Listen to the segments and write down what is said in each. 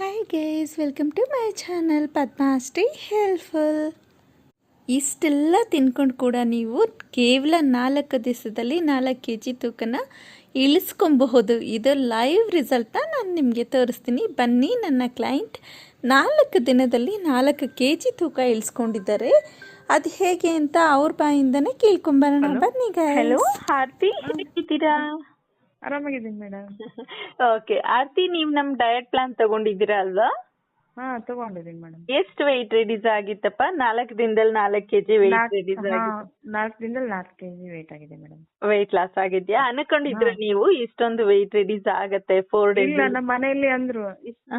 Hi guys welcome to my channel Padmashree helpful ಇಷ್ಟೆಲ್ಲ ತಿನ್ಕೊಂಡು ಕೂಡ ನೀವು ಕೇವಲ ನಾಲ್ಕು ದಿವಸದಲ್ಲಿ ನಾಲ್ಕು ಕೆ ಜಿ ತೂಕನ ಇಳಿಸ್ಕೊಬಹುದು. ಇದು ಲೈವ್ ರಿಸಲ್ಟ್ನ ನಾನು ನಿಮಗೆ ತೋರಿಸ್ತೀನಿ. ಬನ್ನಿ ನನ್ನ ಕ್ಲೈಂಟ್ ನಾಲ್ಕು ದಿನದಲ್ಲಿ ನಾಲ್ಕು ಕೆ ಜಿ ತೂಕ ಇಳಿಸ್ಕೊಂಡಿದ್ದಾರೆ. ಅದು ಹೇಗೆ ಅಂತ ಅವ್ರ ಬಾಯಿಂದನೇ ಕೇಳ್ಕೊಂಬರೋಣ ಬನ್ನಿ ಹಲೋ ಹಾರ್ತಿ? ಹೇಗಿದ್ದೀರಾ? ಆರಾಮಾಗಿದ್ದೀನಿ ಮೇಡಮ್. ಓಕೆ ಆರತಿ ನೀವು ನಮ್ಮ ಡಯಟ್ ಪ್ಲಾನ್ ತಗೊಂಡಿದ್ದೀರಾ ಅಲ್ವಾ? ಹಾ ತಗೊಂಡಿದ್ದೀನಿ ಮೇಡಮ್. ಎಷ್ಟು ವೆಯ್ಟ್ ರೆಡೀಸ್ ಆಗಿತ್ತಪ್ಪ? ನಾಲ್ಕು ದಿನದಲ್ಲಿ ನಾಲ್ಕು ಕೆಜಿ weight ರೆಡೀಸ್ ಹಾ ಆಗಿ ನಾಲ್ಕು ದಿನದಲ್ಲಿ ನಾಲ್ಕು ಕೆಜಿ ವೇಟ್ ಆಗಿದೆ ಮೇಡಮ್. ವೆಯ್ಟ್ ಲಾಸ್ ಆಗಿದ್ಯಾ? ಅನ್ಕೊಂಡಿದ್ರ ನೀವು ಇಷ್ಟೊಂದು weight ರೆಡೀಸ್ ಆಗತ್ತೆ ಫೋರ್ ಡೇಸ್ ಇಲ್ಲ ನಮ್ಮ ಮನೆಯಲ್ಲಿ ಅಂದ್ರು ಇಷ್ಟು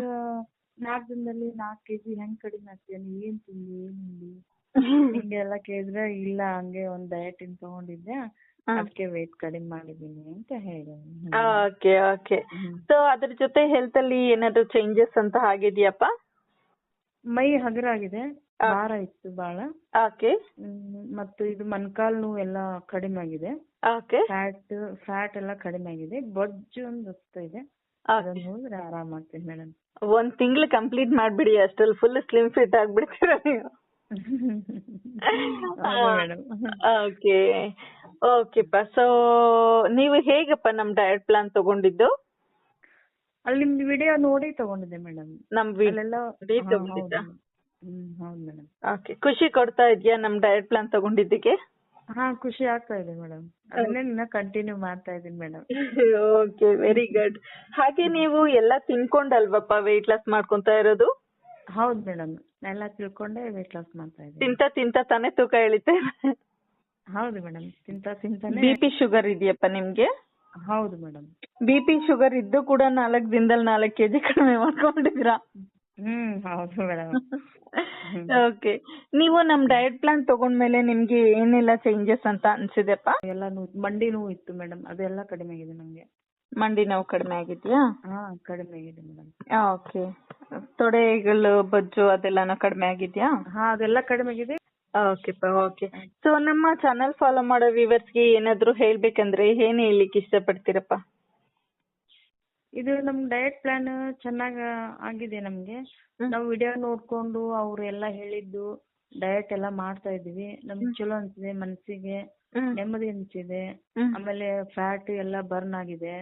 ನಾಲ್ಕು ದಿನದಲ್ಲಿ ನಾಲ್ಕು ಕೆಜಿ ಹೆಂಗ್ ಕಡಿಮೆ ಆಗ್ತೀಯ? ನೀ ಏನ್ ತಿಂದಿ ಏನ್ ಹಿಂಗೆಲ್ಲ ಕೇಳಿದ್ರೆ ಇಲ್ಲ ಹಂಗೆ ಒಂದ್ ಡಯಟಿನ್ ತಗೊಂಡಿದ್ದೆ ಅದಕ್ಕೆ ವೇಟ್ ಕಡಿಮೆ ಮಾಡಿದೀನಿ ಅಂತ ಹೇಳಿ ಓಕೆ ಓಕೆ. ಸೊ ಅದ್ರ ಜೊತೆ ಹೆಲ್ತ್ ಅಲ್ಲಿ ಏನಾದ್ರು ಚೇಂಜಸ್ ಅಂತ ಆಗಿದ್ಯಾಪ್ಪ ಮೈ ಹಗರಾಗಿದೆ ಆಗಿದೆ ಭಾರ ಇತ್ತು ಬಾಳ. ಓಕೆ. ಮತ್ತು ಇದು ಮೊಣಕಾಲ್ ನೋವು ಎಲ್ಲ ಕಡಿಮೆ ಆಗಿದೆ. ಓಕೆ. ಫ್ಯಾಟ್ ಫ್ಯಾಟ್ ಎಲ್ಲ ಕಡಿಮೆ ಆಗಿದೆ. ಬೊಜ್ಜು ಒಂದು ಹೋಗ್ತಾ ಇದೆ. ಆರಾಮಾಗ್ತೀನಿ ಮೇಡಮ್. ಒಂದ್ ತಿಂಗಳು ಕಂಪ್ಲೀಟ್ ಮಾಡ್ಬಿಡಿ ಅಷ್ಟ್ರಲ್ಲಿ ಫುಲ್ ಸ್ಲಿಮ್ ಫಿಟ್ ಆಗ್ಬಿಡ್ತೀರಾ ನೀವು. ಓಕೆ ಓಕೆಪ್ಪ ಸೊ ನೀವು ಹೇಗಪ್ಪ ನಮ್ ಡಯಟ್ ಪ್ಲಾನ್ ತಗೊಂಡಿದ್ದು? ಅಲ್ಲಿ ನಿಮ್ದು ವಿಡಿಯೋ ನೋಡಿ ತಗೊಂಡಿದ್ದೆ ಮೇಡಮ್ ನಮ್ ಓಕೆ ಖುಷಿ ಕೊಡ್ತಾ ಇದ್ಯಾ ನಮ್ ಡಯಟ್ ಪ್ಲಾನ್ ತಗೊಂಡಿದ್ದಕ್ಕೆ? ಹಾ ಖುಷಿ ಆಗ್ತಾ ಇದೆ ಮೇಡಮ್ ಅದನ್ನೇ ಕಂಟಿನ್ಯೂ ಮಾಡ್ತಾ ಇದೀನಿ ಮೇಡಮ್ ಓಕೆ ವೆರಿ ಗುಡ್ ಹಾಗೆ ನೀವು ಎಲ್ಲ ತಿನ್ಕೊಂಡಲ್ವಪ್ಪ ವೆಯ್ಟ್ ಲಾಸ್ ಮಾಡ್ಕೊಂತ ಇರೋದು? ಹೌದು ಮೇಡಮ್ ಎಲ್ಲ ತಿಳ್ಕೊಂಡೆ ವೇಟ್ ಲಾಸ್ ಮಾಡ್ತಾ ಇದ್ದೀನಿ. ತಿಂತ ತಿಂತ ತಾನೇ ತೂಕ ಇಳಿತೆ. ಹೌದು ಮೇಡಮ್ ತಿಂತ ತಿಂತಾನೆ ಬಿ ಪಿ ಶುಗರ್ ಇದೆಯಪ್ಪ ನಿಮ್ಗೆ? ಹೌದು ಮೇಡಮ್ ಬಿ ಪಿ ಶುಗರ್ ಇದ್ದು ಕೂಡ ನಾಲ್ಕು ದಿನದಲ್ಲಿ ನಾಲ್ಕು ಕೆಜಿ ಕಡಿಮೆ ಮಾಡ್ಕೊಂಡಿದ್ದೀರಾ? ಹ್ಮ್ ಹೌದು ಮೇಡಮ್ ಓಕೆ ನೀವು ನಮ್ ಡಯಟ್ ಪ್ಲಾನ್ ತಗೊಂಡ್ಮೇಲೆ ನಿಮ್ಗೆ ಏನೆಲ್ಲ ಚೇಂಜಸ್ ಅಂತ ಅನ್ಸಿದೆಪ್ಪ? ಎಲ್ಲ ನೋವು ಮಂಡಿ ನೋವು ಇತ್ತು ಮೇಡಮ್ ಅದೆಲ್ಲ ಕಡಿಮೆ ಆಗಿದೆ ನಂಗೆ ಮಂಡಿ ನೋವು ಕಡಿಮೆ ಆಗಿದ್ಯಾ? ಹಾ ಕಡಿಮೆ ಆಗಿದೆ ಮೇಡಮ್ ಓಕೆ ತೊಡೆಗಳು ಬೊಜ್ಜು ಅದೆಲ್ಲಾನು ಕಡಿಮೆ ಆಗಿದ್ಯಾ? ಹಾ ಅದೆಲ್ಲ ಕಡಿಮೆ ಆಗಿದೆ. ಓಕೆ ಓಕೆ ಸೊ ನಮ್ಮ ಚಾನೆಲ್ ಫಾಲೋ ಮಾಡೋ ವ್ಯೂವರ್ಸ್ಗೆ ಏನಾದ್ರು ಹೇಳ್ಬೇಕಂದ್ರೆ ಏನ್ ಹೇಳ್ಲಿಕ್ಕೆ ಇಷ್ಟಪಡ್ತೀರಪ್ಪ? ಇದು ನಮ್ ಡಯಟ್ ಪ್ಲಾನ್ ಚೆನ್ನಾಗ್ ಆಗಿದೆ ನಮ್ಗೆ. ನಾವು ವಿಡಿಯೋ ನೋಡ್ಕೊಂಡು ಅವ್ರೆಲ್ಲ ಹೇಳಿದ್ದು ಡಯಟ್ ಎಲ್ಲ ಮಾಡ್ತಾ ಇದೀವಿ ನಮ್ಗೆ ಚಲೋ ಅನ್ಸಿದೆ ಮನ್ಸಿಗೆ ನೆಮ್ಮದಿ ಅನ್ಸಿದೆ. ಆಮೇಲೆ ಫ್ಯಾಟ್ ಎಲ್ಲ ಬರ್ನ್ ಆಗಿದೆ.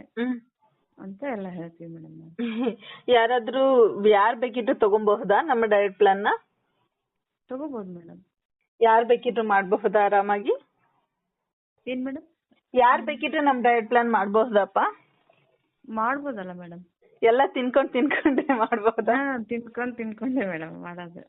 ಅಂತ ಎಲ್ಲ ಹೇಳ್ತೀವಿ ಮೇಡಮ್ ನಾವು. ಯಾರಾದ್ರೂ ಯಾರ್ ಬೇಕಿದ್ರು ತಗೊಂಬಹುದಾ ನಮ್ಮ ಡಯಟ್ ಪ್ಲಾನ್ನ? ತಗೋಬಹುದು ಮೇಡಮ್. ಯಾರ್ ಬೇಕಿದ್ರು ಮಾಡಬಹುದಾ ಆರಾಮಾಗಿ? ಏನ್ ಮೇಡಮ್? ಯಾರ್ ಬೇಕಿದ್ರು ನಮ್ ಡಯಟ್ ಪ್ಲಾನ್ ಮಾಡಬಹುದಪ್ಪ? ಮಾಡ್ಬೋದಲ್ಲ ಮೇಡಮ್. ಎಲ್ಲ ತಿನ್ಕೊಂಡ್ ತಿನ್ಕೊಂಡ್ರೆ ಮಾಡ್ಬೋದಾ? ತಿನ್ಕೊಂಡ್ ತಿನ್ಕೊಂಡೆ ಮೇಡಮ್ ಮಾಡೋದು.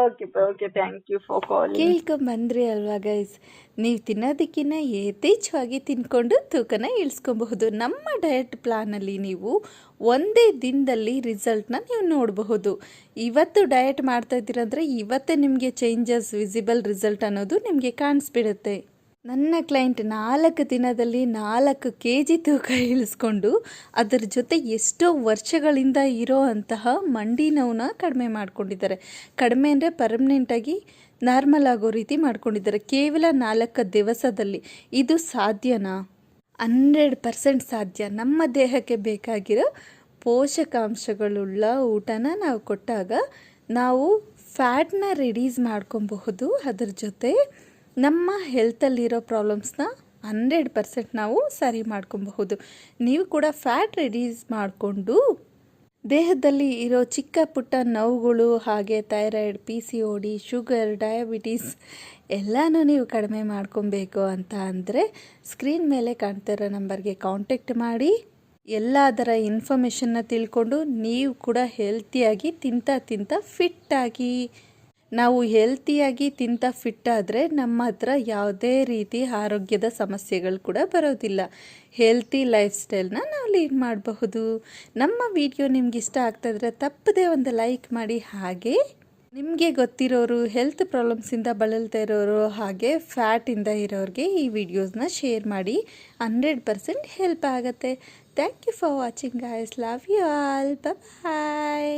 Okay okay thank you for call ಕೇಳ್ಕೊಂಬಂದ್ರಿ ಅಲ್ವಾ ಗೈಸ್ ನೀವು ತಿನ್ನೋದಕ್ಕಿನ್ನ ಯಥೇಚ್ಛವಾಗಿ ತಿನ್ಕೊಂಡು ತೂಕನ ಇಳಿಸ್ಕೊಬಹುದು. ನಮ್ಮ ಡಯಟ್ ಪ್ಲಾನಲ್ಲಿ ನೀವು ಒಂದೇ ದಿನದಲ್ಲಿ ರಿಸಲ್ಟ್ನ ನೀವು ನೋಡಬಹುದು. ಇವತ್ತು ಡಯಟ್ ಮಾಡ್ತಾ ಇದ್ದೀರಂದ್ರೆ ಇವತ್ತೇ ನಿಮಗೆ ಚೇಂಜಸ್ ವಿಸಿಬಲ್ ರಿಸಲ್ಟ್ ಅನ್ನೋದು ನಿಮಗೆ ಕಾಣಿಸ್ಬಿಡುತ್ತೆ. ನನ್ನ ಕ್ಲೈಂಟ್ ನಾಲ್ಕು ದಿನದಲ್ಲಿ ನಾಲ್ಕು ಕೆ ಜಿ ತೂಕ ಇಳಿಸ್ಕೊಂಡು ಅದರ ಜೊತೆ ಎಷ್ಟೋ ವರ್ಷಗಳಿಂದ ಇರೋ ಅಂತಹ ಮಂಡಿ ನೋವನ್ನ ಕಡಿಮೆ ಮಾಡಿಕೊಂಡಿದ್ದಾರೆ. ಕಡಿಮೆ ಅಂದರೆ ಪರ್ಮನೆಂಟಾಗಿ ನಾರ್ಮಲ್ ಆಗೋ ರೀತಿ ಮಾಡ್ಕೊಂಡಿದ್ದಾರೆ. ಕೇವಲ ನಾಲ್ಕು ದಿವಸದಲ್ಲಿ. ಇದು ಸಾಧ್ಯನಾ? ಹಂಡ್ರೆಡ್ ಪರ್ಸೆಂಟ್ ಸಾಧ್ಯ. ನಮ್ಮ ದೇಹಕ್ಕೆ ಬೇಕಾಗಿರೋ ಪೋಷಕಾಂಶಗಳುಳ್ಳ ಊಟನ ನಾವು ಕೊಟ್ಟಾಗ ನಾವು ಫ್ಯಾಟ್ನ ರಿಡ್ಯೂಸ್ ಮಾಡ್ಕೊಬಹುದು. ಅದರ ಜೊತೆ ನಮ್ಮ ಹೆಲ್ತಲ್ಲಿರೋ ಪ್ರಾಬ್ಲಮ್ಸ್ನ ಹಂಡ್ರೆಡ್ ಪರ್ಸೆಂಟ್ ನಾವು ಸರಿ ಮಾಡ್ಕೊಬಹುದು. ನೀವು ಕೂಡ ಫ್ಯಾಟ್ ರೆಡ್ಯೂಸ್ ಮಾಡಿಕೊಂಡು ದೇಹದಲ್ಲಿ ಇರೋ ಚಿಕ್ಕ ಪುಟ್ಟ ನೋವುಗಳು ಹಾಗೆ thyroid P C O D sugar diabetes ಎಲ್ಲನೂ ನೀವು ಕಡಿಮೆ ಮಾಡ್ಕೊಬೇಕು ಅಂತ ಅಂದರೆ ಸ್ಕ್ರೀನ್ ಮೇಲೆ ಕಾಣ್ತಿರೋ ನಂಬರ್ಗೆ ಕಾಂಟ್ಯಾಕ್ಟ್ ಮಾಡಿ. ಎಲ್ಲ ಅದರ ಇನ್ಫಾರ್ಮೇಷನ್ನ ತಿಳ್ಕೊಂಡು ನೀವು ಕೂಡ ಹೆಲ್ತಿಯಾಗಿ ತಿಂತ ತಿಂತ ಫಿಟ್ಟಾಗಿ ನಾವು ಹೆಲ್ತಿಯಾಗಿ ತಿಂತ ಫಿಟ್ ಆದರೆ ನಮ್ಮ ಹತ್ರ ಯಾವುದೇ ರೀತಿ ಆರೋಗ್ಯದ ಸಮಸ್ಯೆಗಳು ಕೂಡ ಬರೋದಿಲ್ಲ. ಹೆಲ್ತಿ ಲೈಫ್ ಸ್ಟೈಲ್ನ ನಾವು ಲೀಡ್ ಮಾಡಬಹುದು. ನಮ್ಮ ವಿಡಿಯೋ ನಿಮ್ಗೆ ಇಷ್ಟ ಆಗ್ತಾಯಿದ್ರೆ ತಪ್ಪದೇ ಒಂದು ಲೈಕ್ ಮಾಡಿ. ಹಾಗೆ ನಿಮಗೆ ಗೊತ್ತಿರೋರು ಹೆಲ್ತ್ ಪ್ರಾಬ್ಲಮ್ಸಿಂದ ಬಳಲ್ತಾ ಇರೋರು, ಹಾಗೆ ಫ್ಯಾಟಿಂದ ಇರೋರಿಗೆ ಈ ವಿಡಿಯೋಸ್ನ ಶೇರ್ ಮಾಡಿ. ಹಂಡ್ರೆಡ್ ಪರ್ಸೆಂಟ್ ಹೆಲ್ಪ್ ಆಗುತ್ತೆ. Thank you for watching guys love you all bye